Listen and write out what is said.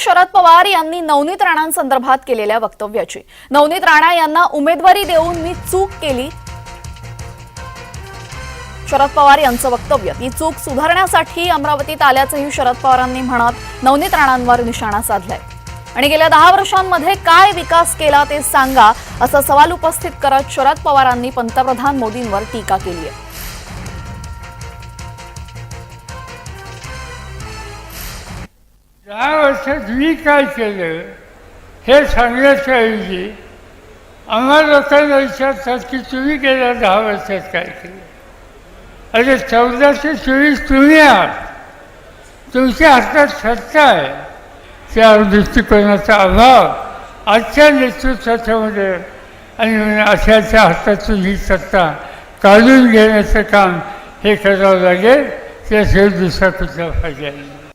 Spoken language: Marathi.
शरद पवार यांनी नवनीत राणांसंदर्भात केलेल्या वक्तव्याची. नवनीत राणा यांना उमेदवारी देऊन मी चूक केली. शरद पवार यांचं वक्तव्य ही चूक सुधारण्यासाठी अमरावतीत आल्याचंही शरद पवारांनी म्हणत नवनीत राणांवर निशाणा साधलाय. आणि गेल्या दहा वर्षांमध्ये काय विकास केला ते सांगा असा सवाल उपस्थित करत शरद पवारांनी पंतप्रधान मोदींवर टीका केली आहे दहा वर्षात मी काय केलं हे सांगण्याच्या ऐवजी आम्हा लोकांना विचारतात की तुम्ही गेल्या दहा वर्षात काय केलं? अरे चौदाशे चोवीस तुम्ही आहात. तुमच्या हातात सत्ता आहे. त्या दृष्टिकोनाचा अभाव आजच्या नेतृत्वाच्यामध्ये आणि अशाच्या हातातून ही सत्ता काढून घेण्याचं काम हे करावं लागेल. त्याशिवाय दुसरा कुठला फायदा नाही.